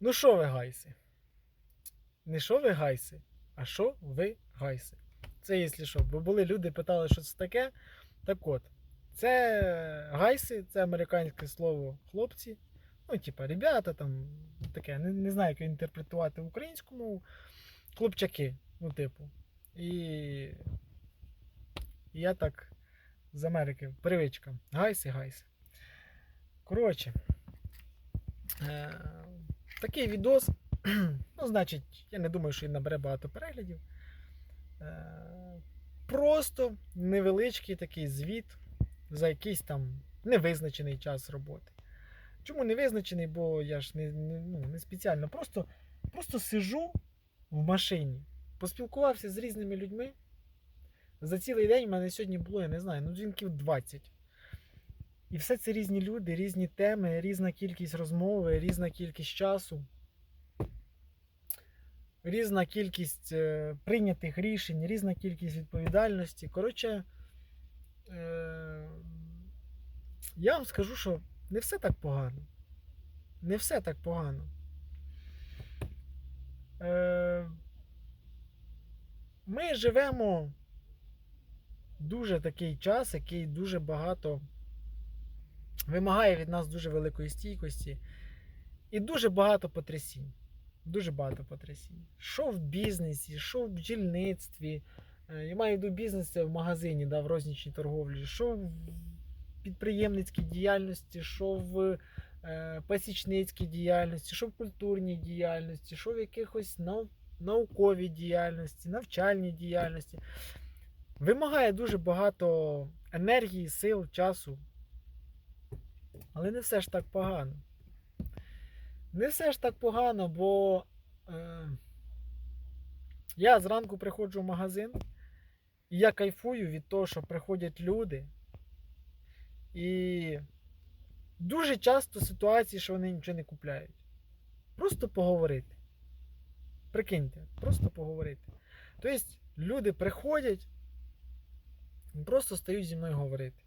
Ну що ви гайси? Не що ви гайси, а що ви гайси. Це якщо що. Бо були люди питали, що це таке. Так от, це гайси, це американське слово хлопці. Ну, типа, ребята там таке, не, не знаю, як інтерпретувати в українську мову. Хлопчаки, ну, типу. І я так з Америки, привичка. Гайси, гайси. Коротше, е, такий відос. Ну, значить, я не думаю, що він набере багато переглядів. Е, просто невеличкий такий звіт за якийсь там невизначений час роботи. Чому невизначений? Бо я ж не, не, ну, не спеціально. Просто, просто сижу в машині, поспілкувався з різними людьми. За цілий день в мене сьогодні було, я не знаю, ну дзвінків 20. І все це різні люди, різні теми, різна кількість розмови, різна кількість часу, різна кількість е, прийнятих рішень, різна кількість відповідальності. Коротше, е, я вам скажу, що не все так погано. Не все так погано. Е, ми живемо дуже такий час, який дуже багато вимагає від нас дуже великої стійкості і дуже багато потрясінь. Дуже багато потрясінь. Що в бізнесі, що в бджільництві. Е, Я маю в виду бізнес в магазині, да, в рознічній торговлі, що в підприємницькій діяльності, що в е, пасічницькій діяльності, що в культурній діяльності, що в якихось нау- науковій діяльності, навчальній діяльності. Вимагає дуже багато енергії, сил, часу. Але не все ж так погано. Не все ж так погано, бо е, я зранку приходжу в магазин, і я кайфую від того, що приходять люди. І дуже часто ситуації, що вони нічого не купляють. Просто поговорити. Прикиньте, просто поговорити. Тобто люди приходять, і просто стають зі мною говорити.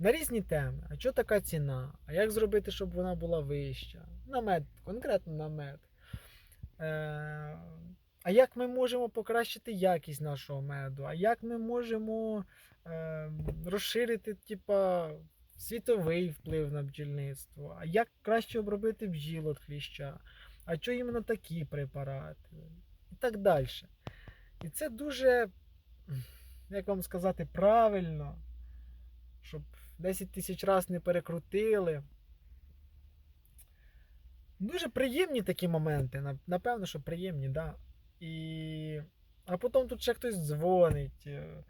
На різні теми. А що така ціна? А як зробити, щоб вона була вища? На мед, конкретно на мед. Е, а як ми можемо покращити якість нашого меду? А як ми можемо е, розширити, типа, світовий вплив на бджільництво? А як краще обробити бджіл від хліща? А що іменно такі препарати? І так далі. І це дуже, як вам сказати, правильно, щоб 10 тисяч разів не перекрутили. Дуже приємні такі моменти. Напевно, що приємні, да. І... А потім тут ще хтось дзвонить. е,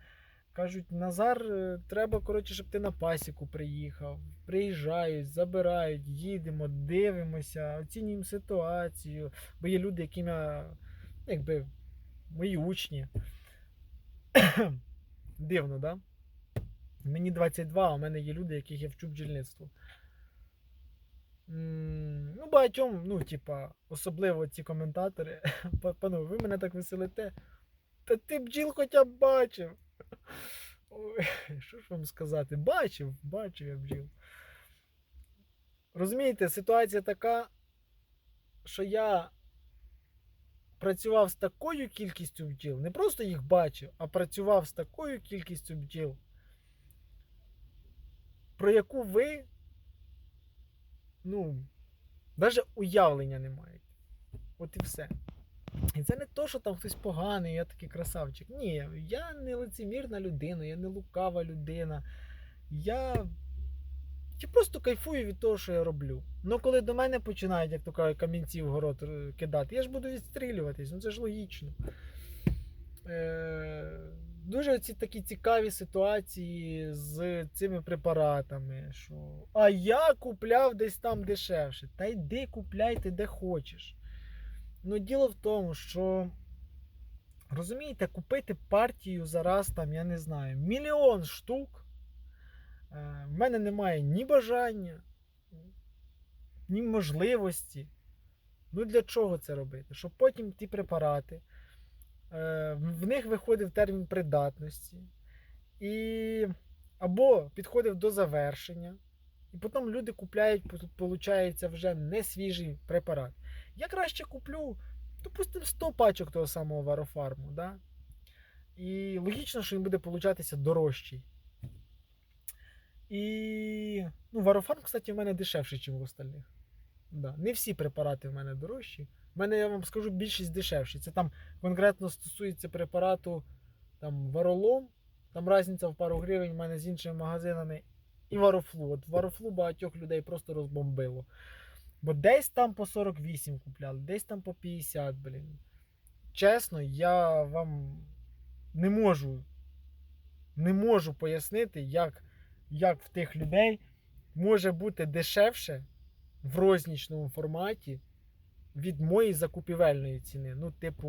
Кажуть, Назар, е, треба, коротше, щоб ти на пасіку приїхав. Приїжджають, забирають, їдемо, дивимося, оцінюємо ситуацію. Бо є люди, яким я, якби, мої учні. Дивно, да? Мені 22, а у мене є люди, яких я вчу бджільництву. Ну, багатьом, ну, типа, особливо ці коментатори. «Па- Панове, ви мене так веселите. Та ти бджіл хоча б бачив. Ой, що ж вам сказати? Бачив, бачив я бджіл. Розумієте, ситуація така, що я працював з такою кількістю бджіл, не просто їх бачив, а працював з такою кількістю бджіл, про яку ви, ну, навіть уявлення не маєте. От і все. І це не то, що там хтось поганий, я такий красавчик. Ні, я не лицемірна людина, я не лукава людина. Я. Я просто кайфую від того, що я роблю. Ну коли до мене починають, як то кажуть, камінці в город е, кидати, я ж буду відстрілюватись, ну це ж логічно. Е, дуже ці такі цікаві ситуації з цими препаратами. Що, а я купляв десь там дешевше. Та йди купляйте де хочеш. Ну, діло в тому, що розумієте, купити партію зараз, там, я не знаю, мільйон штук. е, В мене немає ні бажання, ні можливості. Ну для чого це робити? Щоб потім ті препарати, в них виходив термін придатності, і або підходив до завершення, і потім люди купляють, виходить, вже не свіжий препарат. Я краще куплю, допустимо, 100 пачок того самого варофарму. Да? І логічно, що він буде получатися дорожчий. І ну, варофарм, кстати, в мене дешевший, ніж в остальних. Да. Не всі препарати в мене дорожчі. В мене, я вам скажу, більшість дешевші. Це там конкретно стосується препарату там, варолом. Там різниця в пару гривень в мене з іншими магазинами. І варофлу. От варофлу багатьох людей просто розбомбило. Бо десь там по 48 купляли, десь там по 50, блін. Чесно, я вам не можу не можу пояснити, як, як в тих людей може бути дешевше в рознічному форматі від моєї закупівельної ціни. Ну, типу.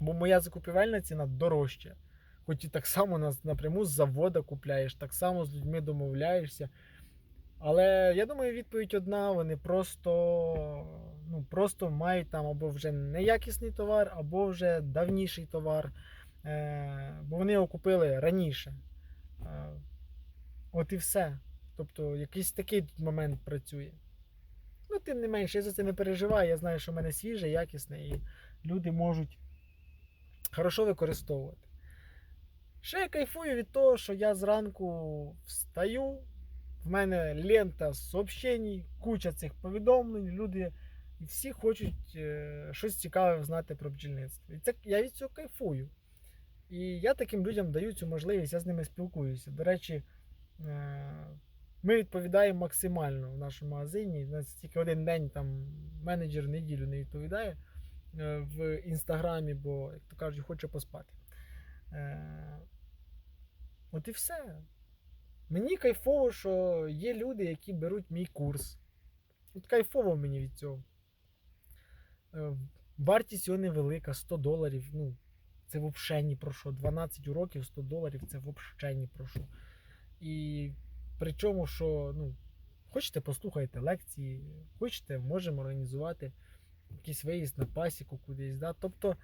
Бо моя закупівельна ціна дорожча. Хоч і так само напряму з завода купляєш, так само з людьми домовляєшся. Але я думаю, відповідь одна: вони просто ну, просто мають там або вже неякісний товар, або вже давніший товар. Е, бо вони його купили раніше. Е, от і все. Тобто якийсь такий момент працює. Ну, тим не менше, я за це не переживаю. Я знаю, що в мене свіже, якісне, і люди можуть хорошо використовувати. Ще я кайфую від того, що я зранку встаю, в мене лента сообщень, куча цих повідомлень, люди всі хочуть е, щось цікаве знати про бджільництво. І це я від цього кайфую. І я таким людям даю цю можливість, я з ними спілкуюся. До речі, е, ми відповідаємо максимально в нашому магазині. У нас тільки один день там менеджер неділю не відповідає е, в інстаграмі, бо, як то кажуть, хоче поспати. Е, От і все. Мені кайфово, що є люди, які беруть мій курс. От кайфово мені від цього. Е, Вартість його невелика, 100 доларів. Ну, це взагалі ні про що. 12 уроків, 100 доларів це взагалі ні про що. І причому, що ну, хочете, послухайте лекції, хочете, можемо організувати якийсь виїзд на пасіку кудись. Да? Тобто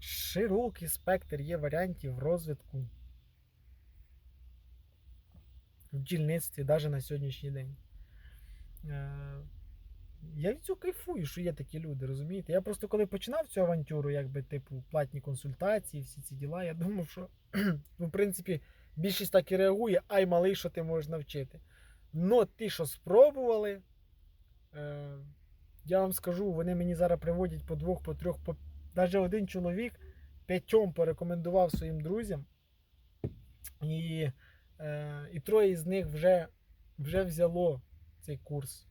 широкий спектр є варіантів розвитку в бджільництві навіть на сьогоднішній день. Е, Я від цього кайфую, що є такі люди, розумієте? Я просто коли починав цю авантюру, якби типу платні консультації, всі ці діла, я думав, що ну, в принципі більшість так і реагує, ай малий, що ти можеш навчити. Но ті, що спробували, е, я вам скажу, вони мені зараз приводять по двох, по трьох, по навіть один чоловік п'ятьом порекомендував своїм друзям. І, е, і троє з них вже, вже взяло цей курс.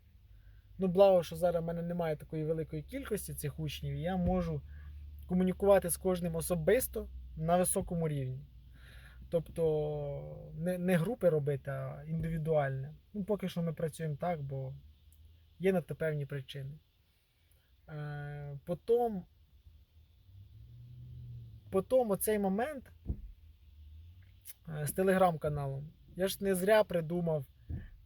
Ну, благо, що зараз в мене немає такої великої кількості цих учнів, і я можу комунікувати з кожним особисто на високому рівні. Тобто не, не групи робити, а індивідуальне. Ну, поки що ми працюємо так, бо є на то певні причини. Е, потім, потім оцей момент е, з телеграм-каналом. Я ж не зря придумав,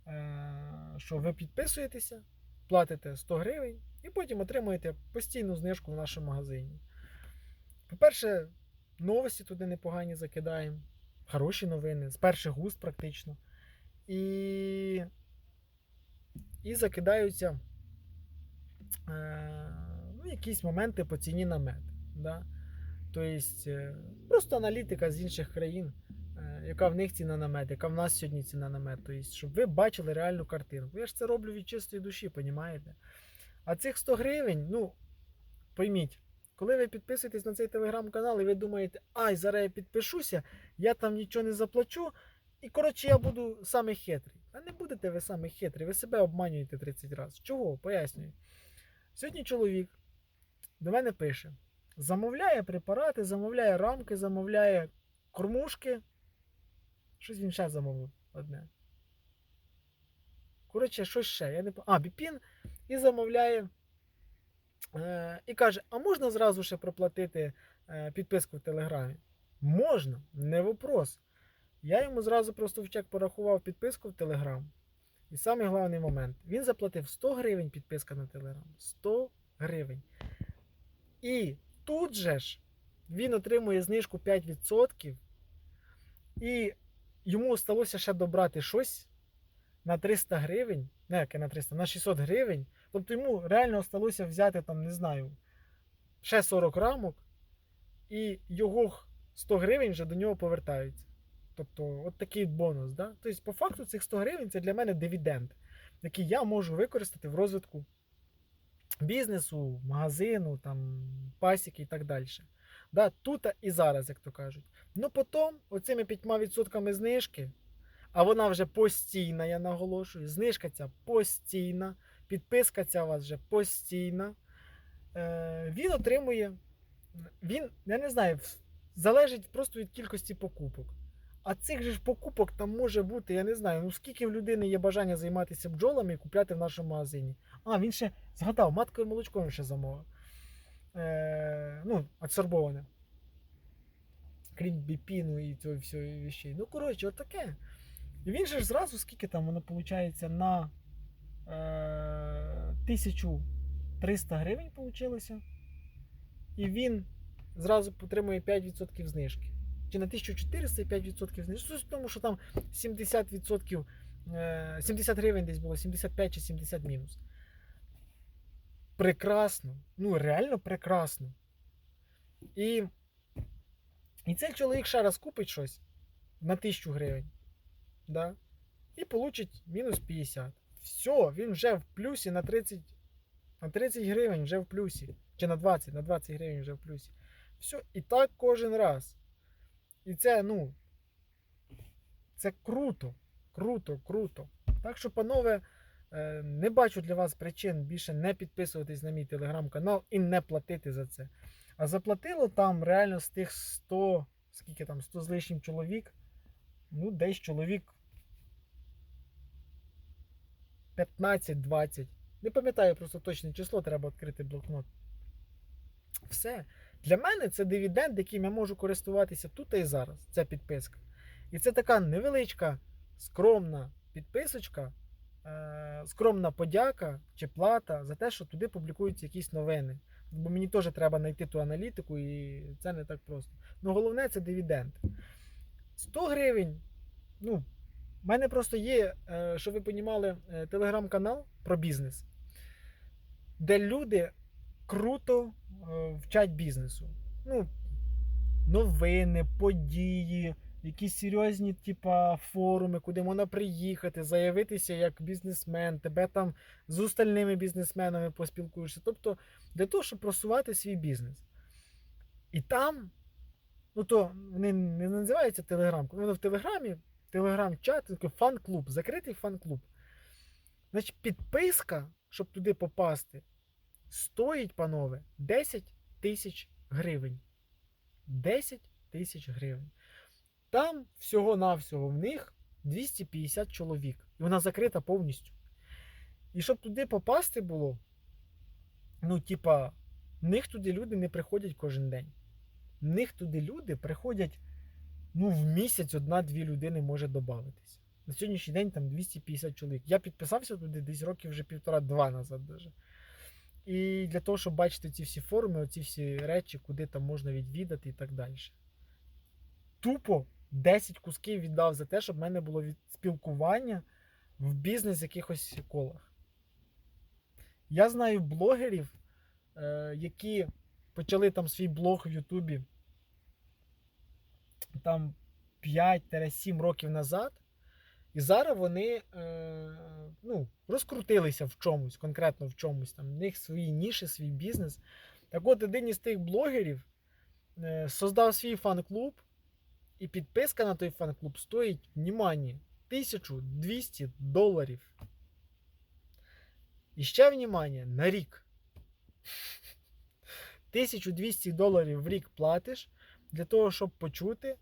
е, що ви підписуєтеся, платите 100 гривень і потім отримуєте постійну знижку в нашому магазині. По-перше, новості туди непогані закидаємо. Хороші новини, з перших уст практично. І і закидаються е, ну, якісь моменти по ціні на мед. Да? Тобто, е, просто аналітика з інших країн, е, яка в них ціна на мед, яка в нас сьогодні ціна на мед. Тобто, щоб ви бачили реальну картину. Я ж це роблю від чистої душі, понімаєте? А цих 100 гривень, ну, пойміть. Коли ви підписуєтесь на цей телеграм-канал і ви думаєте, ай, зараз я підпишуся, я там нічого не заплачу, і коротше я буду саме хитрий. А не будете ви саме хитрий, ви себе обманюєте 30 разів. Чого? Пояснюю. Сьогодні чоловік до мене пише: замовляє препарати, замовляє рамки, замовляє кормушки. Щось він ще замовив одне. Коротше, щось ще. Я не... А, біпін і замовляє. Е, і каже: а можна зразу ще проплатити е, підписку в Телеграмі? Можна, не вопрос. Я йому зразу просто в чек порахував підписку в Телеграм. І самий головний момент: він заплатив 100 гривень підписка на Телеграм. 100 гривень. І тут же ж він отримує знижку 5%. І йому сталося ще добрати щось на 300 гривень, не яке на 300, на 600 гривень. Тобто йому реально сталося взяти там, не знаю, ще 40 рамок, і його 100 гривень вже до нього повертаються. Тобто, от такий бонус. Да? Тобто, по факту, цих 100 гривень це для мене дивіденд, який я можу використати в розвитку бізнесу, магазину, там, пасіки і так далі. Да, тут і зараз, як то кажуть. Ну потім, оцими 5% знижки, а вона вже постійна, я наголошую. Знижка ця постійна, підписка ця у вас вже постійна. Е, він отримує, він, я не знаю, залежить просто від кількості покупок. А цих же ж покупок там може бути, я не знаю, ну скільки в людини є бажання займатися бджолами і купляти в нашому магазині. А, він ще згадав, матковим молочком ще замовив. Е, ну, адсорбоване. Крім біпіну і цього всього вещей. Ну, коротше, отаке. І він же ж зразу, скільки там воно виходить, на 1300 гривень вийшло. І він зразу отримує 5% знижки. Чи на 1400 і 5% знижки. Суть в тому, що там 70%, е, 70 гривень десь було, 75 чи 70 мінус. Прекрасно. Ну, реально прекрасно. І, і цей чоловік ще раз купить щось на 1000 гривень. Да? І получить мінус 50. Все, він вже в плюсі на 30, на 30 гривень вже в плюсі. Чи на 20, на 20 гривень вже в плюсі. Все, і так кожен раз. І це, ну, це круто. Круто, круто. Так що, панове, е, не бачу для вас причин більше не підписуватись на мій телеграм-канал і не платити за це. А заплатило там реально з тих 100, скільки там, 100 з лишнім чоловік, ну, десь чоловік 15-20. Не пам'ятаю просто точне число, треба відкрити блокнот. Все. Для мене це дивіденд, яким я можу користуватися тут і зараз. Ця підписка. І це така невеличка, скромна підписочка, е- скромна подяка чи плата за те, що туди публікуються якісь новини. Бо мені теж треба знайти ту аналітику, і це не так просто. Ну, головне це дивіденд. 100 гривень. Ну, в мене просто є, е, щоб ви понімали, е, телеграм-канал про бізнес, де люди круто е, вчать бізнесу. Ну, новини, події, якісь серйозні, типа, форуми, куди можна приїхати, заявитися як бізнесмен, тебе там з остальними бізнесменами поспілкуєшся. Тобто для того, щоб просувати свій бізнес. І там, ну то вони не називаються телеграм, воно в Телеграмі, телеграм-чат, фан-клуб, закритий фан-клуб. Значить, підписка, щоб туди попасти, стоїть, панове, 10 тисяч гривень. 10 тисяч гривень. Там всього-навсього в них 250 чоловік. І вона закрита повністю. І щоб туди попасти було, ну, типа, в них туди люди не приходять кожен день. В них туди люди приходять, ну, в місяць одна-дві людини може додатись. На сьогоднішній день там 250 чоловік. Я підписався туди десь років вже півтора-два назад. Даже. І для того, щоб бачити ці всі форуми, оці всі речі, куди там можна відвідати і так далі. Тупо 10 кусків віддав за те, щоб в мене було спілкування в бізнес якихось колах. Я знаю блогерів, е, які почали там свій блог в Ютубі там 5-7 років назад. І зараз вони е, ну, розкрутилися в чомусь, конкретно в чомусь. Там, в них свої ніші, свій бізнес. Так от один із тих блогерів е, создав свій фан-клуб, і підписка на той фан-клуб стоїть, внимание, 1200 доларів. І ще внимание, на рік. 1200 доларів в рік платиш для того, щоб почути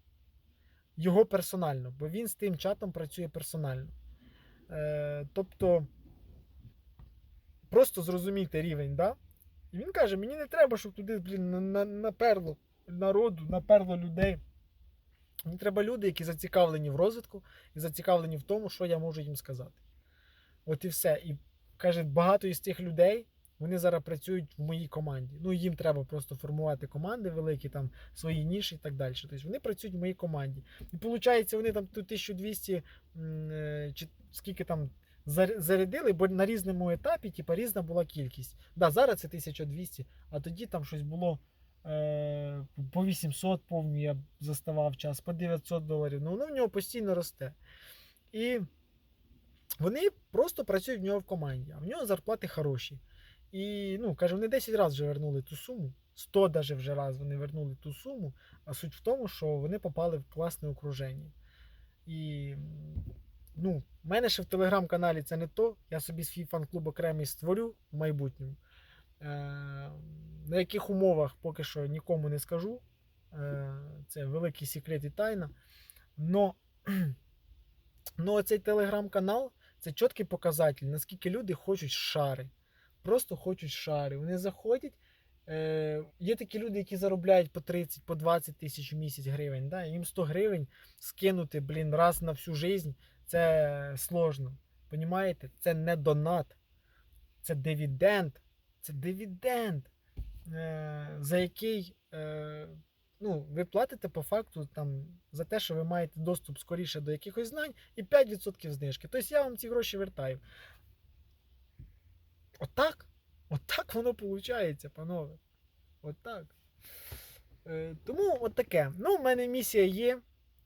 його персонально, бо він з тим чатом працює персонально. Е, тобто, просто зрозумійте рівень, да? І він каже: мені не треба, щоб туди, блін, на- на- наперло народу, наперло людей. Мені треба люди, які зацікавлені в розвитку і зацікавлені в тому, що я можу їм сказати. От і все. І каже, багато із тих людей. Вони зараз працюють в моїй команді. Ну, їм треба просто формувати команди великі, там свої ніші і так далі. Тобто вони працюють в моїй команді. І виходить, вони там ту 1200 е, чи скільки там зарядили, бо на різному етапі, типа, різна була кількість. Да, зараз це 1200, а тоді там щось було е, по 800, повні я заставав час, по 900 доларів. Ну, воно в нього постійно росте. І вони просто працюють в нього в команді, а в нього зарплати хороші. І, ну, каже, вони 10 разів вже вернули ту суму. 100 даже вже раз вони вернули ту суму. А суть в тому, що вони попали в класне окруження. І ну, в мене ще в телеграм-каналі це не то. Я собі свій фан-клуб окремий створю в майбутньому. Е, на яких умовах поки що нікому не скажу. Е, це великий секрет і тайна. Но, но цей телеграм-канал це чіткий показатель, наскільки люди хочуть шари. Просто хочуть шари. Вони заходять. Е, є такі люди, які заробляють по 30, по 20 тисяч в місяць гривень. Да? Їм 100 гривень скинути, блін, раз на всю жизнь це сложно. Понімаєте? Це не донат, це дивіденд. Це дивіденд, е, за який е, ну, ви платите по факту там, за те, що ви маєте доступ скоріше до якихось знань і 5% знижки. Тобто я вам ці гроші вертаю. Отак. Отак воно виходить, панове. Отак. Е, тому от таке. Ну, в мене місія є.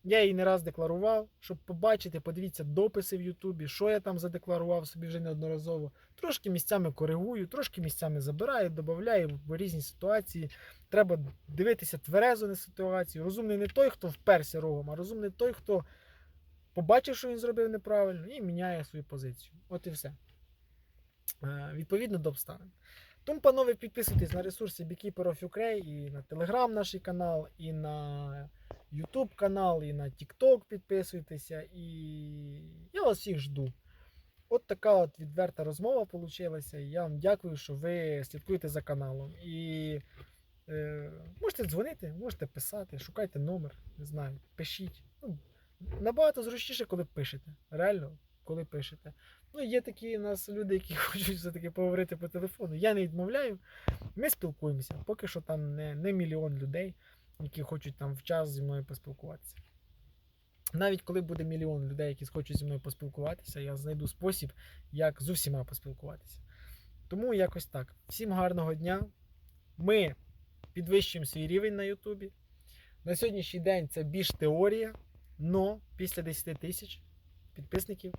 Я її не раз декларував, щоб побачити, подивіться дописи в Ютубі, що я там задекларував собі вже неодноразово. Трошки місцями коригую, трошки місцями забираю, додаю в різні ситуації. Треба дивитися тверезо на ситуацію. Розумний не той, хто вперся рогом, а розумний той, хто побачив, що він зробив неправильно, і міняє свою позицію. От і все. Е, Відповідно до обставин. Тому, панове, підписуйтесь на ресурси Beekeeper of Ukraine, і на Telegram наш канал, і на YouTube канал, і на TikTok підписуйтеся. І я вас всіх жду. От така от відверта розмова вийшла. Я вам дякую, що ви слідкуєте за каналом. І е, можете дзвонити, можете писати, шукайте номер, не знаю, пишіть. Ну, набагато зручніше, коли пишете. Реально, коли пишете. Ну, є такі у нас люди, які хочуть все-таки поговорити по телефону. Я не відмовляю. Ми спілкуємося. Поки що там не, не мільйон людей, які хочуть там в час зі мною поспілкуватися. Навіть коли буде мільйон людей, які хочуть зі мною поспілкуватися, я знайду спосіб, як з усіма поспілкуватися. Тому якось так. Всім гарного дня. Ми підвищуємо свій рівень на Ютубі. На сьогоднішній день це більш теорія, але після 10 тисяч підписників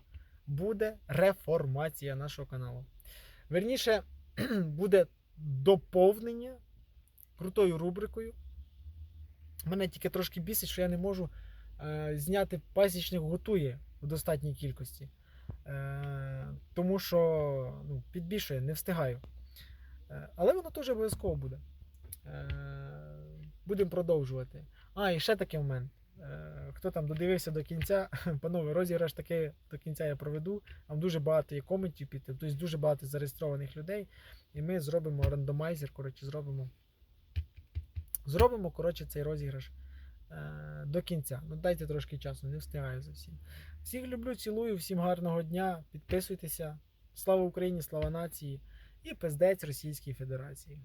буде реформація нашого каналу. Верніше, буде доповнення крутою рубрикою. Мене тільки трошки бісить, що я не можу е, зняти пасічник готує в достатній кількості. Е, тому що ну, підбільшує, не встигаю. Е, але воно теж обов'язково буде. Е, будемо продовжувати. А, і ще такий момент. Е, Хто там додивився до кінця, панове, розіграш таки до кінця я проведу. Там дуже багато є коментів під, тобто дуже багато зареєстрованих людей. І ми зробимо рандомайзер, коротше, зробимо. Зробимо, коротше, цей розіграш е, до кінця. Ну, дайте трошки часу, не встигаю за всім. Всіх люблю, цілую, всім гарного дня. Підписуйтеся. Слава Україні, слава нації і пиздець Російській Федерації.